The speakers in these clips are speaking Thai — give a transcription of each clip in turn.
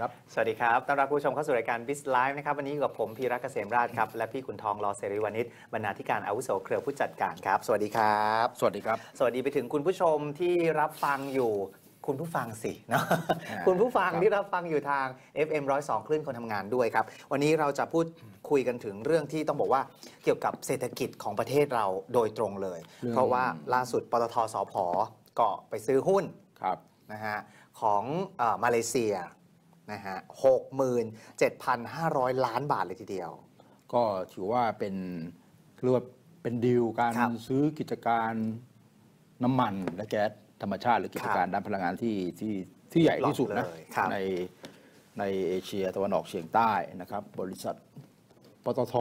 ครับสวัสดีครับ ต้อนรับผู้ชมเข้าสู่รายการ Biz Live นะครับ วันนี้อยู่กับผมพีระเกษมราชครับ และพี่ขุนทองรอเสรีวณิชบรรณาธิการอาวุโสเครือผู้จัดการครับ สวัสดีครับ สวัสดีครับ สวัสดีไปถึงคุณผู้ชมที่รับฟังอยู่คุณผู้ฟังสิเนาะอ่าคุณผู้ฟังครับที่รับฟังอยู่ทาง FM 102 คลื่นคนทำงานด้วยครับ วันนี้เราจะพูดคุยกันถึงเรื่องที่ต้องบอกว่าเกี่ยวกับเศรษฐกิจของประเทศเราโดยตรงเลย เพราะว่าล่าสุดปตทสพก็ไปซื้อหุ้นครับนะฮะของเออมาเลเซีย นะฮะหกหมื่นเจ็ดพันห้าร้อยล้านบาทเลยทีเดียว ก็ถือว่าเป็นเรียกว่าเป็นดีลการครับซื้อกิจการน้ำมันและแก๊สธรรมชาติ หรือกิจการด้านพลังงานที่ที่ที่ใหญ่ที่สุดนะเลยครับ ในในเอเชียตะวันออกเฉียงใต้นะครับ บริษัทปตท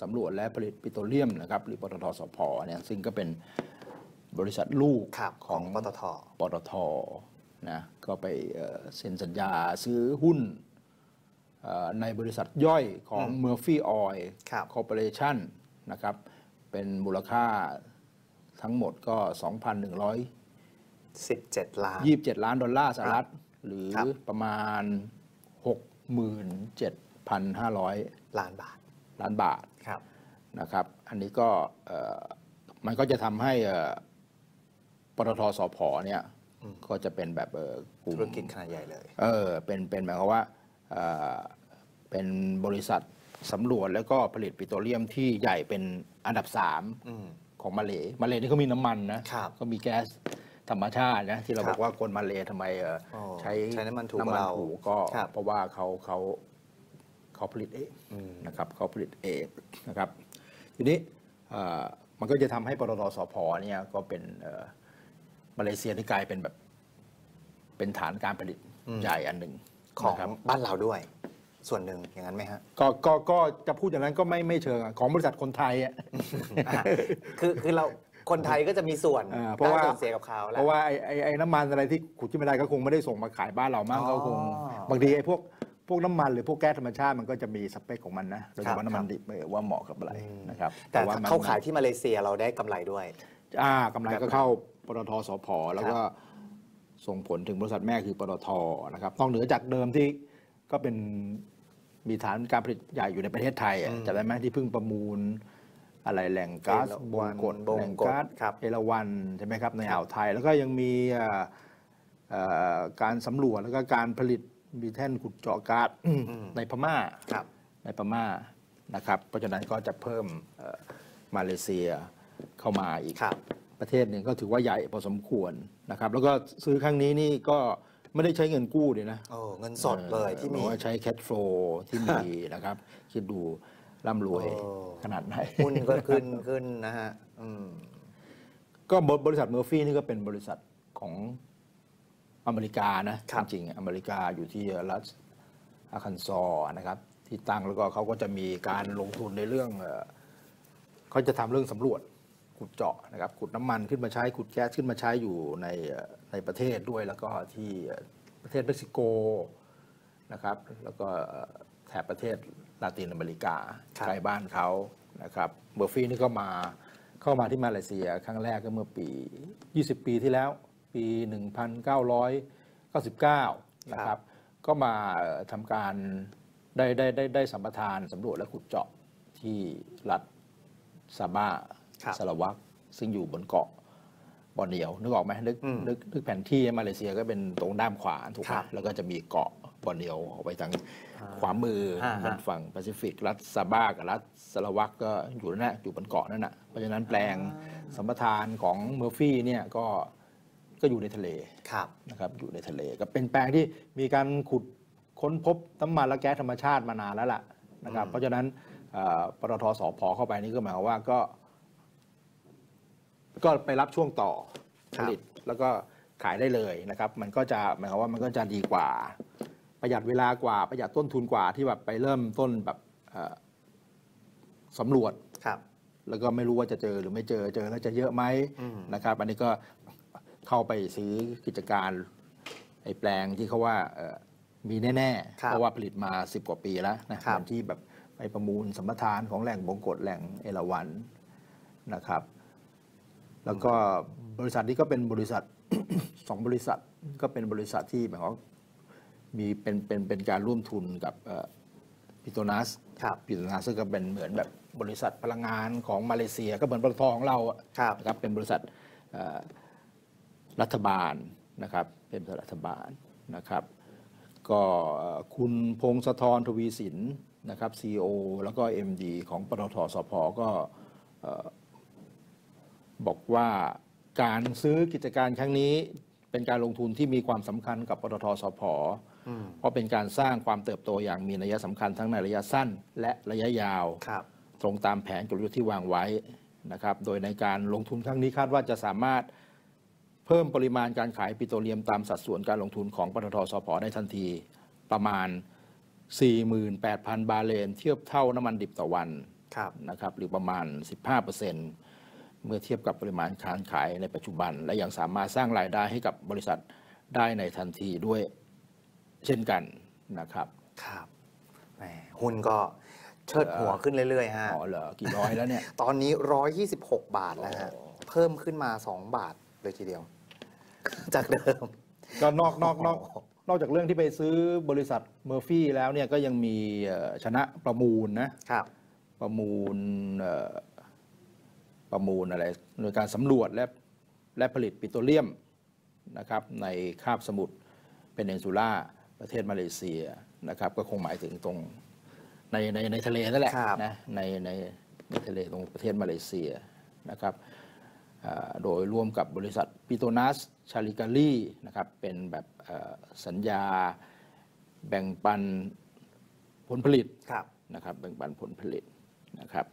สำรวจและผลิตปิโตรเลียมนะครับ หรือปตทสพเนี่ยซึ่งก็เป็นบริษัทลูกครับของของปตท ปตท นะก็ไปเอ่อเซ็นสัญญาซื้อหุ้นเอ่อในบริษัทย่อยของ Murphy Oil ครับ Corporation นะครับเป็นมูลค่าทั้งหมดก็17 ล้าน2,127 ล้านดอลลาร์สหรัฐ หรือครับประมาณ 67,500 ล้านบาท ล้านบาทครับนะครับ อันนี้ก็เอ่อมันก็จะทำให้เอ่อปตทสพเนี่ย ก็จะเป็นแบบเอ่อกลุ่มธุรกิจขนาดใหญ่เลย เออเป็นเป็นหมายความว่าเอ่อเป็นบริษัทสำรวจแล้วก็ผลิตปิโตรเลียมที่ใหญ่เป็นอันดับอืม3ของมาเลมาเลนี่เขามีน้ำมันนะครับก็มีแก๊สธรรมชาตินะที่เราครับบอกว่าคนมาเลทำไมเอ่อโอ้ใช้ใช้น้ำมันถูกน้ำกมัว่าเราถูกก็ครับเพราะว่าเขาเขาเขาผลิตเองอืมนะครับเขาผลิตเองนะครับ ทีนี้เอ่อมันก็จะทำให้ปตทสพเนี่ยก็เป็นเอ่อ มาเลเซียที่กลายเป็นแบบ เป็นฐานการผลิตใหญ่อันหนึ่งของนะครับบ้านเราด้วย ส่วนหนึ่งอย่างนั้นไหมฮะก็ก็ก็จะพูดอย่างนั้นก็ไม่ไม่เชิงอะของบริษัทคนไทยอะอะคือคือเราคนไทยก็จะมีส่วนอ่าเพราะว่าได้ส่วนเสียกับเขาแหเพละราะว่าไอ้ไอ้ไอ้น้ำมันอะไรที่ขุดขึ้นไม่ได้ก็คงไม่ได้ส่งมาขายบ้านเรามั้งอ๋อเขาคง บางทีไอ้พวกพวกน้ำมันหรือพวกแก๊สธรรมชาติมันก็จะมีสเปคของมันนะโดยเฉครัพาะบน้ำมันดิบเออว่าเหมาะกับอะไรนะครับแต่ว่ามันเขาขายที่มาเลเซียเราได้กำไรด้วย อ่ากำไรก็เข้า ปตทสพแล้วก็ครับส่งผลถึงบริษัทแม่คือปตทนะครับนอกเหนือจากเดิมที่ก็เป็นมีฐานการผลิตใหญ่อยู่ในประเทศไทยอะจำได้ไหมที่เพิ่งประมูลอะไรแหล่งก๊าซเอราบวังณกฎบงกฎแหล่งก๊าซครับเอราวันใช่ไหมครับในอ่าวไทย แล้วก็ยังมีเอ่อเอ่อการสำรวจแล้วก็การผลิตมีแท่นขุดเจาะก๊าซในพม่าครับในพม่านะครับ เพราะฉะนั้นก็จะเพิ่มเอ่อมาเลเซียเข้ามาอีกครับ ประเทศหนึ่งก็ถือว่าใหญ่พอสมควรนะครับ แล้วก็ซื้อครั้งนี้นี่ก็ไม่ได้ใช้เงินกู้เลยนะโอ้เงินสดเลยที่มีบอกว่าใช้แคทโฟลที่มีนะครับ คิดดูร่ำรวยโอ้ขนาดไหนหุ้นก็ขึ้นขึ้นนะฮะอืมก็บริษัทเมอร์ฟี่นี่ก็เป็นบริษัทของอเมริกานะครับจริงๆอเมริกาอยู่ที่รัฐอาคันซอว์นะครับ ที่ตั้งแล้วก็เขาก็จะมีการลงทุนในเรื่องเอ่อเขาจะทำเรื่องสำรวจ ขุดเจาะนะครับขุดน้ำมันขึ้นมาใช้ขุดแก๊สขึ้นมาใช้อยู่ในเอ่อในประเทศด้วย แล้วก็ที่เอ่อประเทศเม็กซิโกนะครับแล้วก็เอ่อแถบประเทศลาตินอเมริกาครับใกล้บ้านเขานะครับเบอร์ฟี่นี่ก็มาเข้ามาที่มาเลเซียครั้งแรกก็เมื่อปี 20 ปีที่แล้วปี 1999 นะครับ ก็มาเอ่อทำการได้ได้ได้ได้สัมปทานสำรวจและขุดเจาะที่รัฐซาบ้าครับ สารวักซึ่งอยู่บนเกาะบอร์เนียวนึกออกไหมนึกอืมนึกนึกแผนที่มาเลเซียก็เป็นตรงด้านขวาถูกไหคมรับแล้วก็จะมีเกาะบอร์เนียวออกไปทางขวามืออ่าบนฝั่งแปซิฟิก รัฐซาบ้ากับรัฐสารวักก็อยู่นั่นแหละอยู่บนเกาะนั่นน่ะเพราะฉะนั้นแปลงสัมปทานของเมอร์ฟี่เนี่ยก็ก็อยู่ในทะเลครับนะครับอยู่ในทะเลก็เป็นแปลงที่มีการขุดค้นพบน้ำมันและแก๊สธรรมชาติมานานแล้วล่ะนะครับเพราะฉะนั้นเอ่อปตทสพเข้าไปนี่ก็หมายความว่าก็ ก็ไปรับช่วงต่อคผรับลิตแล้วก็ขายได้เลยนะครับ มันก็จะหมายความว่ามันก็จะดีกว่า ประหยัดเวลากว่าประหยัดต้นทุนกว่าที่แบบไปเริ่มต้นแบบเอ่อสำรวจครับ แล้วก็ไม่รู้ว่าจะเจอหรือไม่เจอเจอแล้วจะเยอะไหมอืมนะครับ อันนี้ก็เข้าไปซื้อกิจการไอ้แปลงที่เขาว่าเอ่อมีแน่ๆครับเพราะว่าผลิตมา 10 กว่าปีแล้วนะครับเหมือนที่แบบไปประมูลสัมปทานของแหล่งบงกฎแหล่งเอราวันนะครับ แล้วก็บริษัทนี้ก็เป็นบริษัทสองบริษัทก็เป็นบริษัทที่หมายความว่ามีเป็นเป็นเป็นการร่วมทุนกับปิโตนัสครับปิโตนัสซึ่งก็เป็นเหมือนแบบบริษัทพลังงานของมาเลเซีย ก็เหมือนปตทของเราอะครับนะครับเป็นบริษัทเอ่อรัฐบาลนะครับเป็นบริษัทรัฐบาลนะครับ ก็เอ่อคุณพงศธรทวีสินนะครับ CEO แล้วก็ MD ของปตทสพก็เอ่อ บอกว่าการซื้อกิจการครั้งนี้ เป็นการลงทุนที่มีความสำคัญกับปตทสพเพราะเป็นการสร้างความเติบโตอย่างมีนัยสำคัญทั้งในระยะสั้น และระยะยาวครับตรงตามแผนกลยุทธ์ที่วางไว้นะครับ โดยในการลงทุนครั้งนี้คาดว่าจะสามารถเพิ่มปริมาณการขายปิโตรเลียมตามสัดส่วนการลงทุนของปตทสพได้ทันทีประมาณ 48,000 บาร์เรลเทียบเท่าน้ำมันดิบต่อวันครับนะครับหรือประมาณ 15%เมื่อเทียบกับปริมาณการขายในปัจจุบัน และยังสามารถสร้างรายได้ให้กับบริษัทได้ในทันทีด้วยเช่นกันนะครับ ครับแหมหุ้นก็เชิดหัวขึ้นเรื่อยๆฮะอ๋อเหรอกี่ร้อยแล้วเนี่ย ตอนนี้ 126 บาทแล้วฮะ เพิ่มขึ้นมา 2 บาทเลยทีเดียว จากเดิม ก็นอกนอกนอกนอกจากเรื่องที่ไปซื้อบริษัทเมอร์ฟี่แล้วเนี่ยก็ยังมีเอ่อชนะประมูลนะครับ ประมูลเอ่อ ประมูลอะไรโดยการสำรวจและและผลิตปิโตรเลียมนะครับในคาบสมุทรเป็นเนซูล่าประเทศมาเลเซียนะครับก็คงหมายถึงตรงในในในทะเลนั่นแหละครับนะในในในทะเลตรงประเทศมาเลเซียนะครับอ่าโดยร่วมกับบริษัทปิโตนัสชาลิกาลีนะครับเป็นแบบเอ่อสัญญาแบ่งปันผลผลิตครับนะครับแบ่งปันผลผลิตนะครับ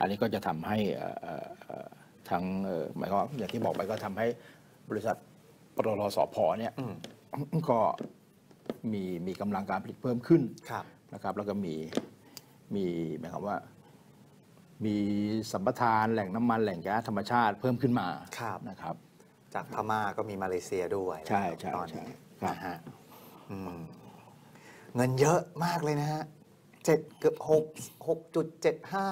อันนี้ก็จะทำให้เอ่อเอ่อเอ่อทั้งเอ่อหมายความว่าอย่างที่บอกไปก็ทำให้บริษัทปตทสพเนี่ยอืมก็มีมีกำลังการผลิตเพิ่มขึ้นครับนะครับ แล้วก็มีมีหมายความว่า มีสัมปทานแหล่งน้ำมันแหล่งแก๊สธรรมชาติเพิ่มขึ้นมาครับนะครับ จากพม่าก็มีมาเลเซียด้วยใช่ใช่ตอนใช่นี้ครับนะฮะอืมเงินเยอะมากเลยนะฮะเจ็ดเกือบหกหกจุดเจ็ดห้า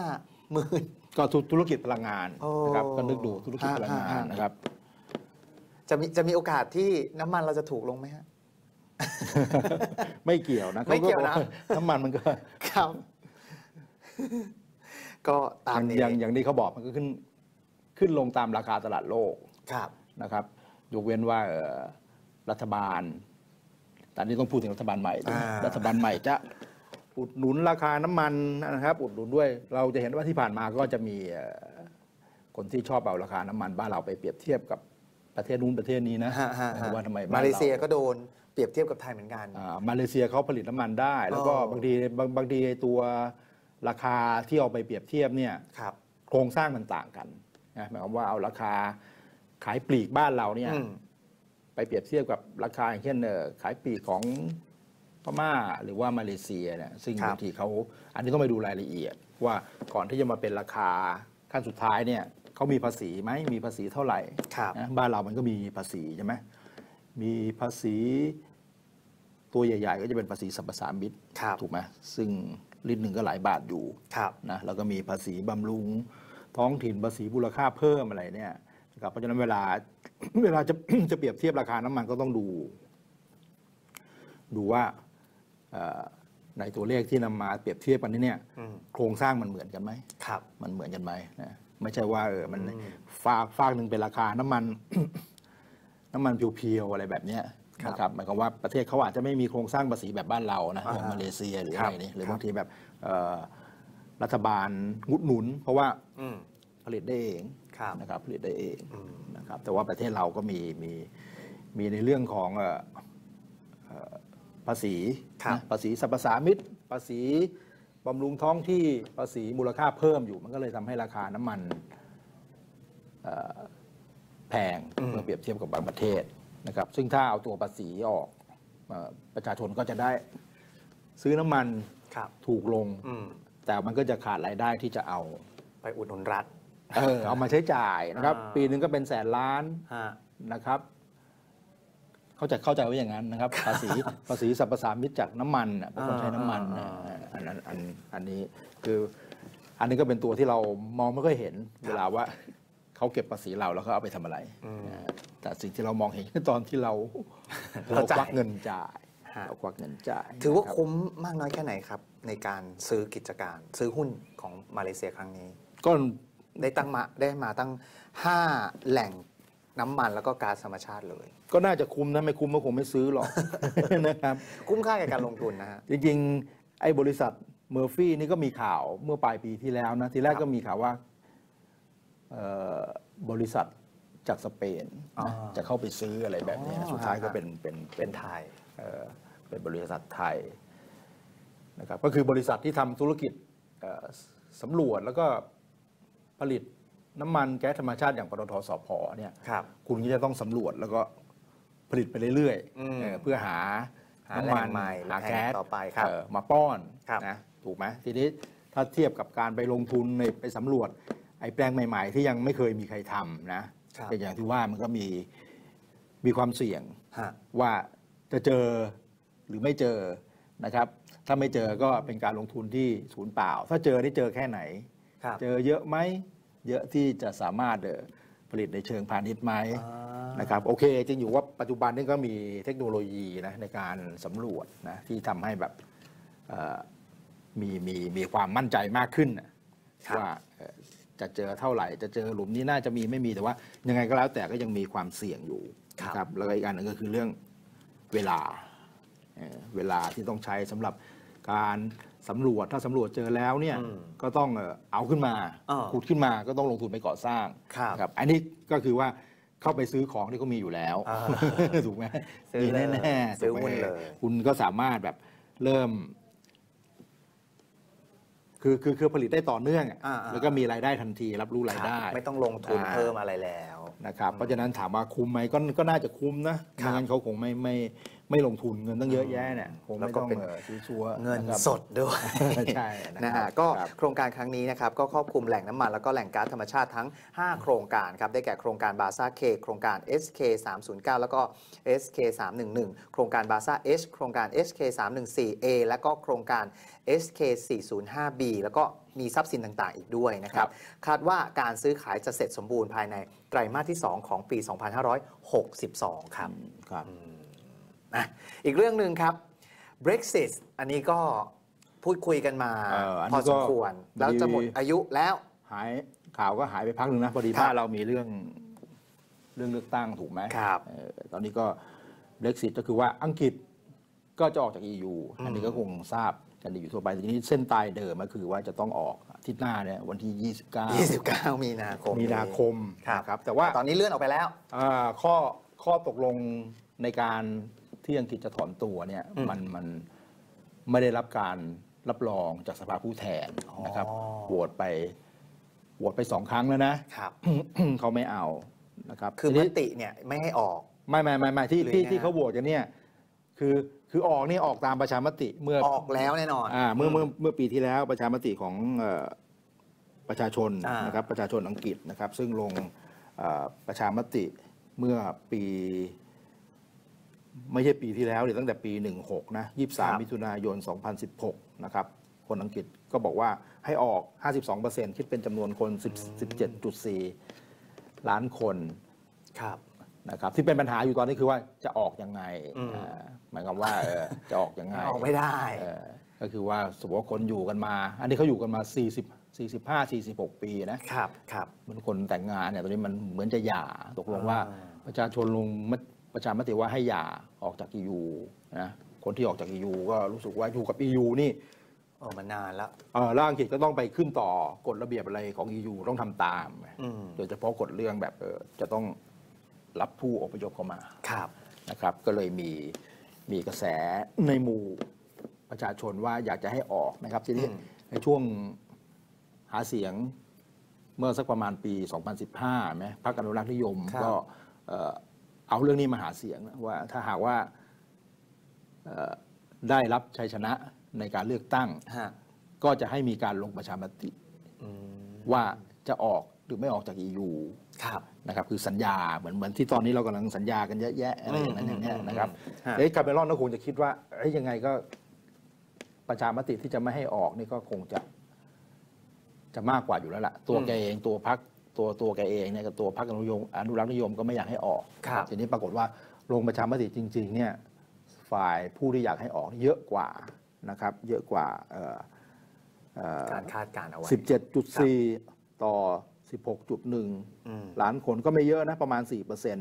หมื่น ก็ธุธุรกิจพลังงานโอ้นะครับก็นึกดูธุรกิจพลังงานฮะฮะนะครับ จะมีจะมีโอกาสที่น้ำมันเราจะถูกลงไหมฮะ ไม่เกี่ยวนะไม่เกี่ยวนะ ขาบอกาน้ำมันมันก็ครับ ก็ตามนี้อย่างอย่างที่เขาบอกมันก็ขึ้น ขึ้นลงตามราคาตลาดโลกครับ นะครับยกเว้นว่าเอ่อรัฐบาลตอนนี้ต้องพูดถึงรัฐบาลใหม่ด้วยอ่ารัฐบาลใหม่จะ อุดหนุนราคาน้ำมันนะครับ อุดหนุนด้วย เราจะเห็นว่าที่ผ่านมาก็จะมีเอ่อคนที่ชอบเอาราคาน้ำมันบ้านเราไปเปรียบเทียบกับประเทศนู้นประเทศนี้นะฮะฮะฮะว่าทำไมบ้นมาเลเซียรก็โดนเปรียบเทียบกับไทยเหมือนกันอ่ามาเลเซียเขาผลิตน้ำมันได้ แล้วก็อ๋อบางทีบางบางทีไอ้ตัวราคาที่เอาไปเปรียบเทียบเนี่ยครับโครงสร้างมันต่างกันนะหมายความว่าเอาราคาขายปลีกบ้านเราเนี่ยอืมไปเปรียบเทียบกับราคาอย่างเช่นเอ่อขายปลีกของพ ม่าหรือว่ามาเลเซียเนี่ยซึ่งครับบางทีเขาอันนี้ต้องไปดูรายละเอียด ว่าก่อนที่จะมาเป็นราคาขั้นสุดท้ายเนี่ยเขามีภาษีไหมมีภาษีเท่าไหร่ครับนะบ้านเรามันก็มีภาษีใช่ไหมมีภาษีตัวใหญ่ ๆ ก็จะเป็นภาษีสรรพสามิตครับถูกไหมซึ่งลิตรหนึ่งก็หลายบาทอยู่ครับนะแล้วก็มีภาษีบำรุงท้องถิ่นภาษีมูลค่าเพิ่มอะไรเนี่ยนะครับเพราะฉะนั้นเวลาเวลาจะจะเปรียบเทียบราคาน้ำมันก็ต้องดู ดูว่าเอ่อ ในตัวเลขที่นำมาเปรียบเทียบกันนี้เนี่ยอืมโครงสร้างมันเหมือนกันไหมครับ มันเหมือนกันไหมนะไม่ใช่ว่าเออมันอืมฝากฝากหนึ่งเป็นราคาน้ำมัน น้ำมันเพียวๆอะไรแบบเนี้ยครับนะครับหมายความว่าประเทศเขาอาจจะไม่มีโครงสร้างภาษีแบบบ้านเรานะอ่าอย่างมาเลเซียหรือครัอะบไรนี่หรือครับบางทีแบบเอ่อรัฐบาลงุดหนุน เพราะว่าอืมผลิตได้เองครับนะครับผลิตได้เองอืมนะครับ แต่ว่าประเทศเราก็มีมีมีในเรื่องของเอ่อเอ่อ ภาษีครับนะภาษีสรรพสามิตภาษีบำรุงท้องที่ภาษีมูลค่าเพิ่มอยู่ มันก็เลยทำให้ราคาน้ำมันเอ่อแพงอืมเมื่อเปรียบเทียบกับบางประเทศนะครับ ซึ่งถ้าเอาตัวภาษีออกเอ่อประชาชนก็จะได้ซื้อน้ำมันครับถูกลงอืมแต่มันก็จะขาดรายได้ที่จะเอาไปอุดหนุนรัฐ เออเอามาใช้จ่ายนะครับอ่าปีหนึ่งก็เป็นแสนล้านฮะนะครับ เข้าใจเข้าใจไว้อย่างนั้นนะครับ ภาษีภาษีสรรพสามิตจากน้ำมันน่ะเพราะคนใช้น้ำมันอ่าน่ะอันนั้นอันอันนี้คืออันนี้ก็เป็นตัวที่เรามองไม่ค่อยเห็นเวลาว่าเขาเก็บภาษีเราแล้วเขาเอาไปทำอะไรอืมนะแต่สิ่งที่เรามองเห็นคือตอนที่เราเราเราจ่ายควักเงินจ่ายฮฮะเราควักเงินจ่าย ถือว่านะครับคุ้มมากน้อยแค่ไหนครับ ในการซื้อกิจการซื้อหุ้นของมาเลเซียครั้งนี้ ก็ได้ตั้งมาได้มาตั้ง 5 แหล่ง น้ำมันแล้วก็ก๊าซธรรมชาติเลย ก็น่าจะคุ้มนะไม่คุ้มก็คงไม่ซื้อหรอกนะครับคุ้มค่าแก่การลงทุนนะฮะจริงๆไอ้บริษัทเมอร์ฟี่นี่ก็มีข่าวเมื่อปลายปีที่แล้วนะทีแรกครับก็มีข่าวว่าเอ่อบริษัทจากสเปนอ๋อนะจะเข้าไปซื้ออะไรแบบนี้อ๋นะอสุดท้ายก็ฮะเป็นเป็นเป็นไทยเอ่อเป็นบริษัทไทยนะครับก็คือบริษัทที่ทำธุรกิจเอ่อสำรวจแล้วก็ผลิต น้ำมันแก๊สธรรมชาติอย่างปตทสพเนี่ยครับ คุณก็จะต้องสำรวจแล้วก็ผลิตไปเรื่อยอืม ๆเออเพื่อหาหาน้ำมันแหล่งใหม่หาแหล่งแก๊สต่อไปครับ เออมาป้อนครับ นะถูกไหมทีนี้ถ้าเทียบกับการไปลงทุนในไปสำรวจ ไอ้แปลงใหม่ ๆ ที่ยังไม่เคยมีใครทำนะครับอย่างที่ว่ามันก็มีมีความเสี่ยง ฮะ ว่าจะเจอหรือไม่เจอนะครับ ถ้าไม่เจอก็เป็นการลงทุนที่ศูนย์เปล่า ถ้าเจอได้เจอแค่ไหน ครับ เจอเยอะไหม เยอะที่จะสามารถเอ่อผลิตในเชิงพาณิชย์ไหมอ่านะครับโอเคจริงอยู่ว่าปัจจุบันนี้ก็มีเทคโนโลยีนะในการสำรวจนะที่ทำให้แบบเอ่อมีมีมีความมั่นใจมากขึ้นน่ะครับว่าเอ่อจะเจอเท่าไหร่ จะเจอหลุมนี้น่าจะมีไม่มีแต่ว่า ยังไงก็แล้วแต่ก็ยังมีความเสี่ยงอยู่นะครับแล้วก็อีกอันหนึงก็คือเรื่องเวลาเอ่อเวลาที่ต้องใช้สำหรับการ สำรวจถ้าสำรวจเจอแล้วเนี่ยอืมก็ต้องเอ่อเอาขึ้นมาอ่าขุดขึ้นมาก็ต้องลงทุนไปก่อสร้างครับครับอันนี้ก็คือว่าเข้าไปซื้อของที่เขามีอยู่แล้วอ่าถูกไหมซื้อมีเลยแน่ๆซื้อถูกไหมหุ้นเลยคุณก็สามารถแบบเริ่ม คือคือคือผลิตได้ต่อเนื่องอะอ่าๆแล้วก็มีรายได้ทันทีรับรู้รายได้ครับไม่ต้องลงทุนอ่าเพิ่มอะไรแล้วนะครับเพราะฉะนั้นถามว่าคุ้มไหมก็ก็น่าจะคุ้มนะครับไม่งั้นเขาคงไม่ไม่ ไม่ลงทุนเงินตั้งเยอะแยะเนี่ยคงแล้วไม่ก็ต้องเป็นเออซื้อชัวร์เงินนะครับสดด้วยใช่นะครับนะฮะก็ครับโครงการครั้งนี้นะครับก็ครอบคลุมแหล่งน้ำมันแล้วก็แหล่งก๊าซธรรมชาติทั้ง 5 โครงการครับได้แก่โครงการบาซ่าเคโครงการ SK 309แล้วก็ SK 311โครงการบาซ่า H โครงการ SK 314A แล้วก็โครงการ SK 405B แล้วก็มีทรัพย์สินต่างๆ อีกด้วยนะครับ คาดว่าการซื้อขายจะเสร็จสมบูรณ์ภายในไตรมาสที่ 2 ของปี 2562 ครับครับ อะอีกเรื่องหนึ่งครับ Brexit อันนี้ก็พูดคุยกันมาเอ่ออันพอนี้ก็สมควรแล้วจะหมดดีอายุแล้ว หายข่าวก็หายไปพักหนึ่งนะพอดีครับ บ้านเรามีเรื่องเรื่องเลือกตั้งถูกไหมครับ เอ่อตอนนี้ก็ Brexit ก็คือว่าอังกฤษก็จะออกจาก EU อันนี้ก็คงทราบกันดีอยู่ทั่วไปทีนี้เส้นตายเดิมก็คือว่าจะต้องออกอาทิตย์หน้าเนี่ยวันที่ 29 29 มีนาคมมีนาคมครับ นะครับแต่ว่า ตอนนี้เลื่อนออกไปแล้ว อ่าข้อข้อตกลงในการ ที่อังกฤษจะถอนตัวเนี่ยอืมมันมันไม่ได้รับการรับรองจากสภาผู้แทนนะครับอ๋อโหวตไปโหวตไปสองครั้งแล้วนะครับเขาไม่เอานะครับคือทีมนี้ติเนี่ยไม่ให้ออกไม่ไม่ไม่ไม่ที่หรือที่ยังไงที่เขาโหวตกันเนี่ยคือคือออกนี่ออกตามประชามติเมื่อออกแล้วแน่นอนอ่าเมื่อเมื่อเมื่อปีที่แล้วประชามติของเอ่อประชาชนอ่านนะครับประชาชนอังกฤษนะครับ ซึ่งลงเอ่อประชามติเมื่อปี ไม่ใช่ปีที่แล้วหรือตั้งแต่ปี 16 นะ 23 มิถุนายน 2016 นะครับ คนอังกฤษก็บอกว่าให้ออก 52%คิดเป็นจำนวนคน10 17.4 ล้านคนครับนะครับที่เป็นปัญหาอยู่ตอนนี้คือว่าจะออกยังไงอืมอ่าหมายความว่าเออจะออกยังไงออกไม่ได้เออก็คือว่าสมมติว่าคนอยู่กันมา อันนี้เขาอยู่กันมา 40 45 46 ปีนะครับครับเหมันคนแต่งงานเนี่ยตอนนี้มันเหมือนจะหย่าตกลงว่าอ่าประชาชนลงมติ ประชามติว่าให้หย่าออกจาก EU นะคนที่ออกจาก EU ก็รู้สึกว่าอยู่กับ EU นี่เออมานานแล้วเออแล้วอังกฤษก็ต้องไปขึ้นต่อกฎระเบียบอะไรของ EU ต้องทำตามอืมโดยเฉพาะกฎเรื่องแบบเออจะต้องรับผู้อพยพเข้ามาครับนะครับ ก็เลยมีมีกระแสในหมู่ประชาชนว่าอยากจะให้ออกนะครับทีนี้อืมในช่วงหาเสียงเมื่อสักประมาณปี 2015ไหมพรรคอนุรักษ์นิยมครับก็ เอ่อเอาเรื่องนี้มาหาเสียงนะว่าถ้าหากว่าเอ่อได้รับชัยชนะในการเลือกตั้งฮะก็จะให้มีการลงประชามติอืมว่าจะออกหรือไม่ออกจาก EU ครับนะครับคือสัญญาเหมือนเหมือนที่ตอนนี้เรากำลังสัญญากันเยอะแยะอะไรอย่างนั้นอืมอย่างเงี้ยอืมนะครับฮะเอ้คาเมรอนก็คงจะคิดว่าเอ้ยยังไงก็ประชามติที่จะไม่ให้ออกนี่ก็คงจะจะมากกว่าอยู่แล้วล่ะ ตัวแกเองตัวพัก ตัวตัวแกเองเนี่ยกับตัวพักอนุยมอนุรักษ์นิยมก็ไม่อยากให้ออก ครับ ทีนี้ปรากฏว่าลงประชามติจริงๆเนี่ยฝ่ายผู้ที่อยากให้ออกเยอะกว่านะครับเยอะกว่าเอ่อเอ่อการคาดการณ์เอาไว้ 17.4 ต่อ16.1อืมล้านคนก็ไม่เยอะนะ ประมาณ4%น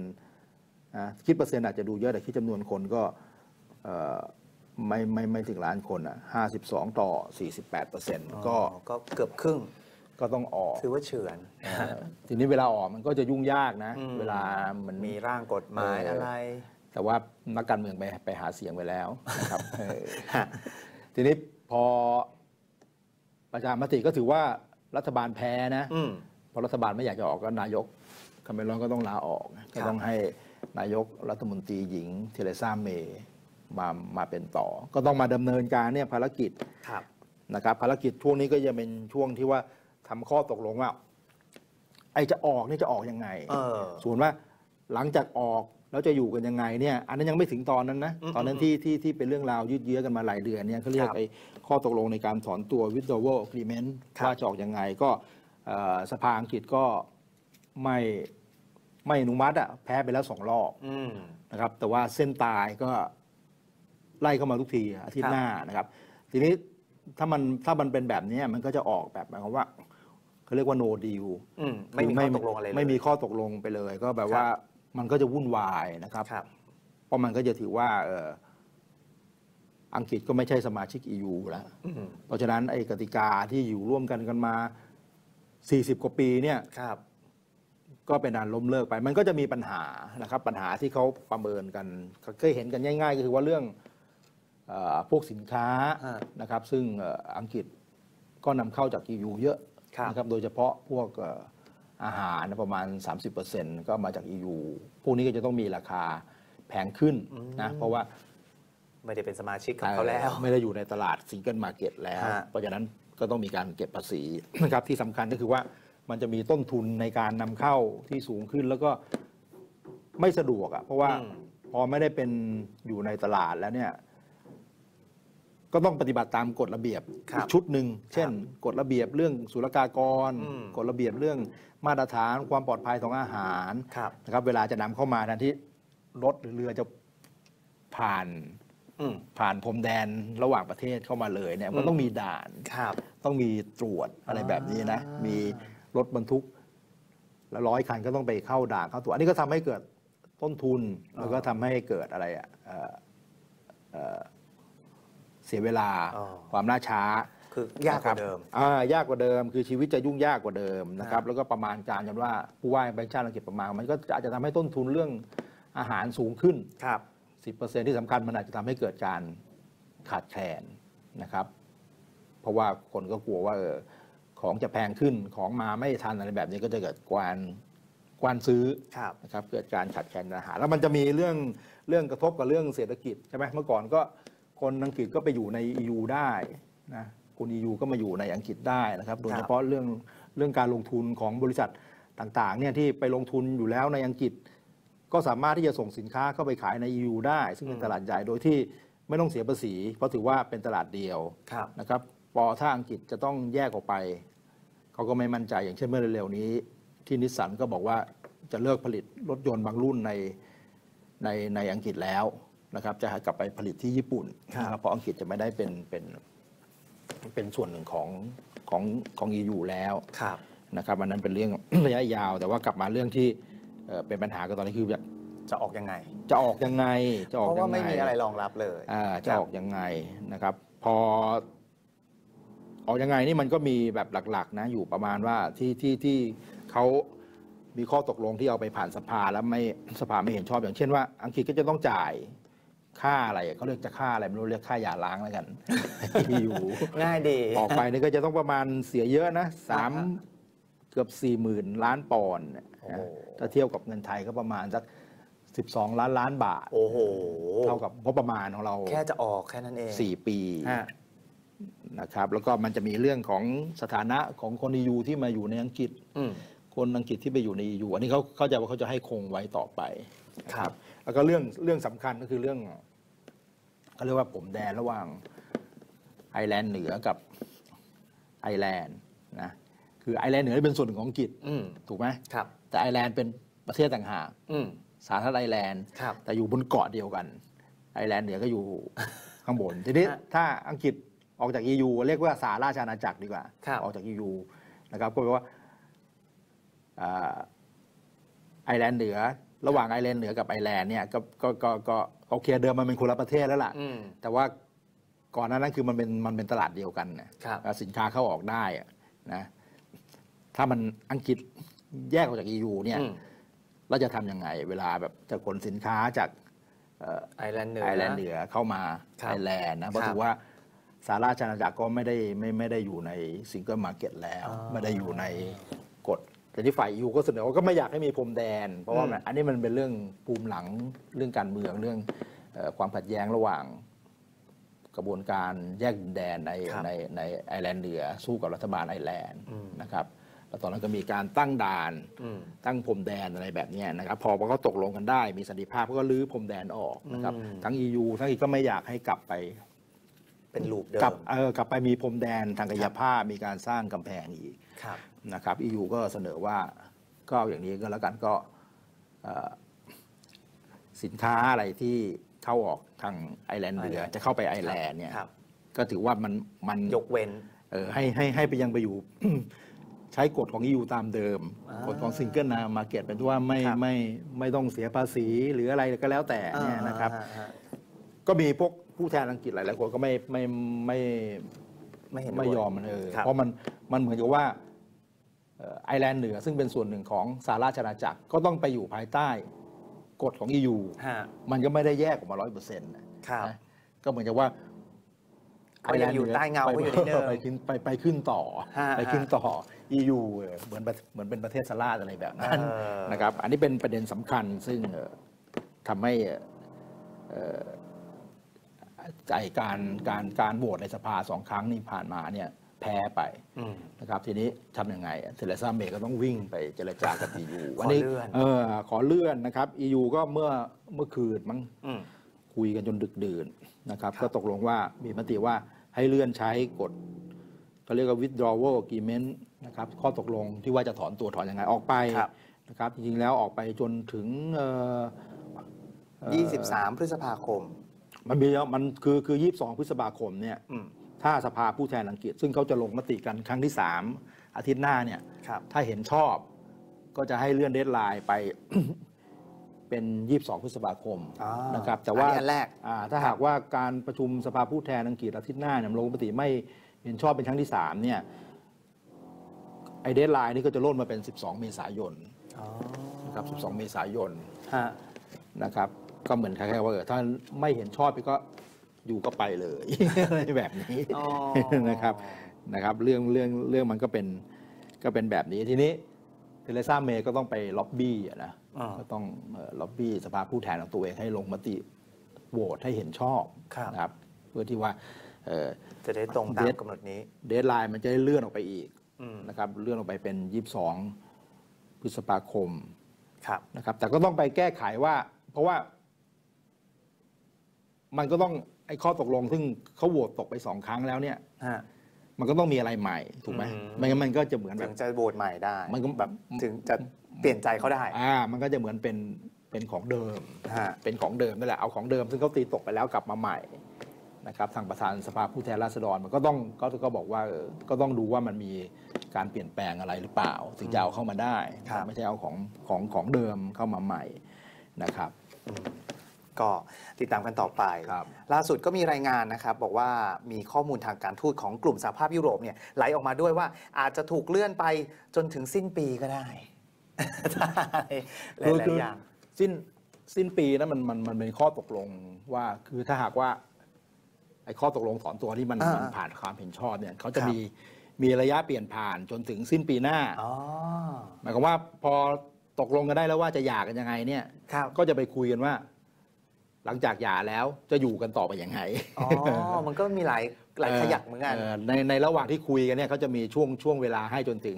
ะคิดเปอร์เซ็นต์อาจจะดูเยอะ แต่คิดจำนวนคนก็เอ่อไม่ไม่ไม่ถึงล้านคนอะ52 ต่อ 48%ก็ ก็เกือบครึ่ง ก็ต้องออก ถือว่าเฉือนเออทีนี้เวลาออกมันก็จะยุ่งยากนะอืมเวลามันมีร่างกฎหมายเออออะไร แต่ว่านักการเมืองไปไปหาเสียงไปแล้วนะครับเออฮะทีนี้พอประชามติก็ถือว่ารัฐบาลแพ้นะอืมเพราะรัฐบาลไม่อยากจะออกก็นายกคาเมรอนก็ต้องลาออก ก็ต้องให้นายกรัฐมนตรีหญิงเทเรซาเมย์มามาเป็นต่อ ก็ต้องมาดำเนินการเนี่ยภารกิจครับนะครับภารกิจช่วงนี้ก็จะเป็นช่วงที่ว่า ทำข้อตกลงว่า ไอจะออกนี่จะออกยังไงเออ ส่วนว่าหลังจากออกแล้วจะอยู่กันยังไงเนี่ย อันนั้นยังไม่ถึงตอนนั้นนะอืมตอนนั้นที่ที่ที่เป็นเรื่องราวยืดเยื้อกันมาหลายเดือนเนี่ยเขาเรียกครับไอ้ข้อตกลงในการถอนตัว withdrawal agreement ครับ ว่าจะออกยังไงก็เอ่อสภาอังกฤษก็ไม่ไม่อนุมัติอะแพ้ไปแล้วสองรอบ อืม นะครับแต่ว่าเส้นตายก็ไล่เข้ามาทุกทีอาทิตครัย์บหน้านะครับ ทีนี้ถ้ามันถ้ามันเป็นแบบเนี้ยมันก็จะออกแบบหมายความว่า เขาเรียกว่า no deal อืมไม่มีข้อตกลงอะไรเลย ไม่มีข้อตกลงไปเลย ก็แบบว่ามันก็จะวุ่นวายนะครับครับเพราะมันก็จะถือว่าเอ่ออังกฤษก็ไม่ใช่สมาชิก EU แล้วอืมเพราะฉะนั้นไอ้กติกาที่อยู่ร่วมกันกันมา 40 กว่าปีเนี่ยครับก็เป็นการล้มเลิกไป มันก็จะมีปัญหานะครับ ปัญหาที่เขาประเมินกันเคยเห็นกันง่าย ๆ ก็คือว่าเรื่องเออพวกสินค้าฮะนะครับ ซึ่งเอ่ออังกฤษก็นำเข้าจาก EU เยอะครับ นะครับโดยเฉพาะพวกเอ่ออาหารประมาณ 30%ก็มาจาก EU พวกนี้ก็จะต้องมีราคาแพงขึ้นนะเพราะว่าไม่ได้เป็นสมาชิกของเขาแล้ว ไม่ได้อยู่ในตลาดซิงเกิลมาร์เก็ตแล้วฮะเพราะฉะนั้นก็ต้องมีการเก็บภาษีนะครับที่สำคัญก็คือว่ามันจะมีต้นทุนในการนำเข้าที่สูงขึ้นแล้วก็ไม่สะดวกอะ่ะเพราะว่าอืมพอไม่ได้เป็นอยู่ในตลาดแล้วเนี่ย ก็ต้องปฏิบัติตามกฎระเบียบครับอีกชุดหนึ่ง เช่น กฎระเบียบเรื่องศุลกากรอืมกฎระเบียบเรื่องมาตรฐานความปลอดภัยของอาหารครับนะครับ เวลาจะนำเข้ามาแทนที่รถหรือเรือจะผ่านอืมผ่านพรมแดนระหว่างประเทศเข้ามาเลยเนี่ยก็ต้องมีด่านครับต้องมีตรวจอะไรแบบนี้นะอ่ามีมีรถบรรทุกแล้วร้อยคันก็ต้องไปเข้าด่านเข้าตรวจอันนี้ก็ทำให้เกิดต้นทุนแล้วก็ทำให้เกิดอะไรอะ เอ่อเอ่อเสียเวลาอ๋อความล่าช้าคือยากกว่าเดิมนะครับอ่ายากกว่าเดิม คือชีวิตจะยุ่งยากกว่าเดิมนะครับครับแล้วก็ประมาณการกันว่าผู้ว่าแบงค์ชาติอังกฤษประมาณ มันก็อาจจะทำให้ต้นทุนเรื่องอาหารสูงขึ้นครับ10%ที่สำคัญมันอาจจะทำให้เกิดการขาดแคลนนะครับ เพราะว่าคนก็กลัวว่าเออของจะแพงขึ้นของมาไม่ทันอะไรแบบนี้ก็จะเกิดกวานกวานซื้อครับนะครับเกิดการขาดแคลนอาหารแล้วมันจะมีเรื่องเรื่องกระทบกับเรื่องเศรษฐกิจใช่ไหมเมื่อก่อนก็ คนอังกฤษก็ไปอยู่ใน EU ได้นะคน EU ก็มาอยู่ในอังกฤษได้นะครับโดยเฉพาะเรื่องเรื่องการลงทุนของบริษัทต่างๆเนี่ยที่ไปลงทุนอยู่แล้วในอังกฤษ ก็สามารถที่จะส่งสินค้าเข้าไปขายใน EU ได้ ซึ่งเป็นตลาดใหญ่โดยที่ไม่ต้องเสียภาษี เพราะถือว่าเป็นตลาดเดียวครับนะครับพอถ้าอังกฤษจะต้องแยกออกไป เขาก็ไม่มั่นใจอย่างเช่นเมื่อเร็วๆนี้ ที่นิสสันก็บอกว่าจะเลิกผลิตรถยนต์บางรุ่นในในในอังกฤษแล้ว นะครับจะกลับไปผลิตที่ญี่ปุ่นครับนะครับเพราะอังกฤษจะไม่ได้เป็นเป็นเป็นส่วนหนึ่งของของของ EU แล้วครับนะครับอันนั้นเป็นเรื่องระยะยาว แต่ว่ากลับมาเรื่องที่เอ่อเป็นปัญหาก็ตอนนี้คือแบบจะออกยังไง จะออกยังไงจะออกเพราะยัว่างไงไม่มีอะไรรองรับเลยอ่าจะครับออกยังไงนะครับ พอออกยังไงนี่มันก็มีแบบหลักๆนะอยู่ประมาณว่าที่ที่ที่เขามีข้อตกลงที่เอาไปผ่านสภาแล้วไม่สภาไม่เห็นชอบอย่างเช่นว่า อังกฤษก็จะต้องจ่าย ค่าอะไรเขาเรียกจะค่าอะไรไม่รู้เรียกค่าหย่าร้างแล้วกันอยู่ง่ายดีออกไปนี่ก็จะต้องประมาณเสียเยอะนะสามอ่าฮะเกือบสี่หมื่นล้านปอนด์เนี่ยโอ้โหถ้าเทียบกับเงินไทยก็ประมาณสักสิบสองล้านล้านบาท โอ้โห เท่ากับงบประมาณของเรา แค่จะออกแค่นั้นเองสี่ปีฮะนะครับ แล้วก็มันจะมีเรื่องของสถานะของคน EU ที่มาอยู่ในอังกฤษอืมคนอังกฤษที่ไปอยู่ใน EU อันนี้เขาเข้าใจว่าเขาจะให้คงไว้ต่อไป ครับ แล้วก็เรื่องเรื่องสำคัญก็คือเรื่อง เขาเรียกว่าผมแดนระหว่างไอร์แลนด์เหนือกับไอร์แลนด์นะคือไอร์แลนด์เหนือเป็นส่วนหนึ่งของอังกฤษอืมถูกไหมครับ แต่ไอร์แลนด์เป็นประเทศต่างหากอืมสาธารณรัฐไอร์แลนด์ครับแต่อยู่บนเกาะเดียวกัน ไอร์แลนด์เหนือก็อยู่ข้างบนทีนี้ฮะถ้าอังกฤษออกจาก EU เรียกว่าสหราชอาณาจักรดีกว่าครับออกจาก EU นะครับก็แปลว่าอ่าไอร์แลนด์เหนือ ระหว่างไอร์แลนด์เหนือกับไอร์แลนด์เนี่ยก็ก็ก็ก็ โอเคเดิมมันเป็นคนละประเทศแล้วล่ะ อืม แต่ว่าก่อนหนานั้นคือมันเป็นมันเป็นตลาดเดียวกันนะครับสินค้าเข้าออกได้อะนะถ้ามันอังกฤษแยกออกจาก EU เนี่ยอืมเราจะทำยังไง เวลาแบบจะขนสินค้าจากเอ่อ ไอร์แลนด์เหนือ ไอร์แลนด์เหนือเข้ามาครับไอร์แลนด์นะเพราะครับถือว่าสาราชอาณาจักรก็ไม่ได้ไม่ไม่ได้อยู่ในซิงเกิลมาร์เก็ตแล้วอ๋อไม่ได้อยู่ในกฎ แต่ที่ฝ่ายยูก็เสนอว่าก็ไม่อยากให้มีพรมแดน เพราะว่าอืมมันอันนี้มันเป็นเรื่องภูมิหลังเรื่องการเมืองเรื่องเอ่อความขัดแย้งระหว่างกระบวนการแยกดินแดนในครับในในไอร์แลนด์เหนือสู้กับรัฐบาลไอร์แลนด์อืมนะครับแล้วตอนนั้นก็มีการตั้งด่านอืมตั้งพรมแดนอะไรแบบเนี้ยนะครับพอพอเขาตกลงกันได้ มีสันติภาพก็ลื้อพรมแดนออกนะครับอืมทั้ง EU ทั้งอีกก็ไม่อยากให้กลับไปเป็นลูปเดิกลับมเออกลับไปมีพรมแดนทางกายภาพมีการสร้างกำแพงอีกครับ นะครับ EU ก็เสนอว่าก็เอาอย่างนี้ก็แล้วกันก็เอ่อสินค้าอะไรที่เข้าออกทางไอร์แลนด์เหนือไอร์แลนด์จะเข้าไปไอร์แลนด์เนี่ยครับก็ถือว่ามันมันยกเว้นเออให้ให้ให้ไปยังไปอยู่ใช้กฎของ EU ตามเดิมอ่ากฎของซิงเกิลนามาเก็ตเป็นที่ว่าไม่ครับไม่ไม่ต้องเสียภาษีหรืออะไรก็แล้วแต่เนี่ยนะครับอ่าฮะก็มีพวกผู้แทนอังกฤษหลาย ๆ คนก็ไม่ไม่ไม่ไม่เห็นด้วยไม่ยอมมันเออครับเพราะมันมันเหมือนกับว่าเอ่อ ไอร์แลนด์เหนือซึ่งเป็นส่วนหนึ่งของสหราชอาณาจักรก็ต้องไปอยู่ภายใต้กฎของ EU ฮะมันก็ไม่ได้แยกออกมาร้อยเปอร์เซ็นต์ครับก็เหมือนกับว่าก็ยังอยู่ใต้เงาไปก็อยู่ในเดิมไปขึ้นไปไปขึ้นต่อฮะไปขึ้นต่อ EU เออเหมือนประเหมือนเป็นประเทศสลาดอะไรแบบนั้นเออนะครับ อันนี้เป็นประเด็นสำคัญซึ่งเอ่อทำให้เอ่อไอการการการโหวตในสภาสองครั้งนี้ผ่านมาเนี่ย แพ้ไปอืมนะครับทีนี้ทำยังไงเทเลซาเมย์ก็ต้องวิ่งไปเจรจากับ EU ขอวันนี้เลื่อนเออขอเลื่อนนะครับ EU ก็เมื่อเมื่อคืนมั้งอืมคุยกันจนดึกดื่นนะครับครับก็ตกลงว่ามีมติว่าให้เลื่อนใช้กฎเขาเรียกว่า withdrawal agreement นะครับข้อตกลงที่ว่าจะถอนตัวถอนยังไงออกไปครับนะครับจริงๆแล้วออกไปจนถึงเอ่อเอ่อยี่สิบสามพฤษภาคม มันมีมันคือคือ 22 พฤษภาคมเนี่ยอืม ถ้าสภาผู้แทนอังกฤษ ซึ่งเขาจะลงมติกันครั้งที่ 3 อาทิตย์หน้าเนี่ยครับถ้าเห็นชอบก็จะให้เลื่อนเดทไลน์ไปเป็น 22 พฤษภาคมอ๋อนะครับแต่ว่าอันนี้อันแรกอ่าถ้าหากว่าการประชุมสภาผู้แทนอังกฤษอาทิตย์หน้าเนี่ยลงมติไม่เห็นชอบเป็นครั้งที่ 3 เนี่ยไอเดทไลน์นี่ก็จะล่นมาเป็น 12 เมษายนอ๋อนะครับ 12 เมษายนฮะนะครับก็เหมือนคล้ายๆว่าเออถ้าไม่เห็นชอบก็ อยู่ก็ไปเลยอะไรแบบนี้อ๋อนะครับนะครับ เรื่องเรื่องเรื่องมันก็เป็นก็เป็นแบบนี้ทีนี้เทเลซ่าเมย์ก็ต้องไปล็อบบี้อะนะอ่าก็ต้องเอ่อล็อบบี้สภาผู้แทนของตัวเองให้ลงมติโหวตให้เห็นชอบครับนะครับ เพื่อที่ว่าจะได้ตรงตามเดทกำหนดนี้ เดทไลน์มันจะได้เลื่อนออกไปอีกอืมนะครับเลื่อนออกไปเป็น 22 พฤษภาคมครับนะครับ แต่ก็ต้องไปแก้ไขว่า เพราะว่า มันก็ต้อง ไอ้ข้อตกลงซึ่งเขาโหวตตกไปสองครั้งแล้วเนี่ยฮะ มันก็ต้องมีอะไรใหม่ถูกไหมอืม ไม่งั้นมันก็จะเหมือนแบถึบ งจะโหวตใหม่ได้มันก็ แบบถึงจะเปลี่ยนใจเขาได้อ่า มันก็จะเหมือนเป็นเป็นของเดิม ฮะ เป็นของเดิมนั่นแหละเอาของเดิมซึ่งเขาตีตกไปแล้วกลับมาใหม่นะครับทางประธานสภาผู้แทนราษฎรมันก็ต้องก็ก็บอกว่าเออก็ต้องดูว่ามันมีการเปลี่ยนแปลงอะไรหรือเปล่า ถึงจะเอาเข้ามาได้ ครับ ไม่ใช่เอาของของของเดิมเข้ามาใหม่นะครับอืม ก็ติดตามกันต่อไป ครับ ล่าสุดก็มีรายงานนะครับ บอกว่ามีข้อมูลทางการทูตของกลุ่มสหภาพยุโรปเนี่ยไหลออกมาด้วยว่าอาจจะถูกเลื่อนไปจนถึงสิ้นปีก็ได้หคือลาคืยอๆอย่าง สิ้นสิ้นปีนะมันมันมันเป็นข้อตกลงว่าคือถ้าหากว่าไอ้ข้อตกลงถอนตัวที่มันอ่ามัมันผ่านความเห็นชอบเนี่ยเขาจะครับ มีมีระยะเปลี่ยนผ่านจนถึงสิ้นปีหน้า อ๋อหมายความว่าพอตกลงกันได้แล้วว่าจะหย่ากันยังไงเนี่ย ครับ ก็จะไปคุยกันว่า หลังจากหย่าแล้วจะอยู่กันต่อไปยังไงอ๋อ มันก็มีหลายหลายขยักเหมือนกัน ในในระหว่างที่คุยกันเนี่ยเขาจะมีช่วงช่วงเวลาให้จนถึง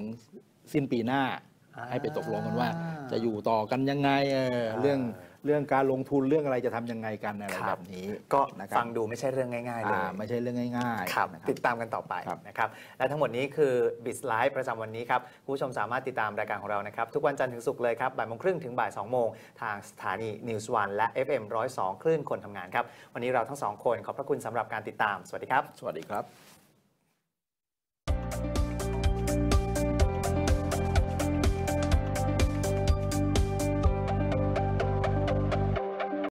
สิ้นปีหน้าอ่าให้ไปตกลงกันว่า จะอยู่ต่อกันยังไงเออเรื่อง เรื่องการลงทุนเรื่องอะไรจะทำยังไงกันอะไรครับแบบนี้ ก็นะครับฟังดูไม่ใช่เรื่องง่ายๆเลยอ่าไม่ใช่เรื่องง่ายๆครับนะติดตามกันต่อไปครับนะครับและทั้งหมดนี้คือ b i z l i v e ประจำวันนี้ครับคุณผู้ชมสามารถติดตามรายการของเรานะครับ ทุกวันจันทร์ถึงศุกร์เลยครับบ่ายโมงครึ่งถึงบ่าย2โมงทางสถานี News One และ FM 102 คลื่นคนทำงานครับวันนี้เราทั้งสองคนขอบพระคุณสำหรับการติดตามสวัสดีครับ สวัสดีครับ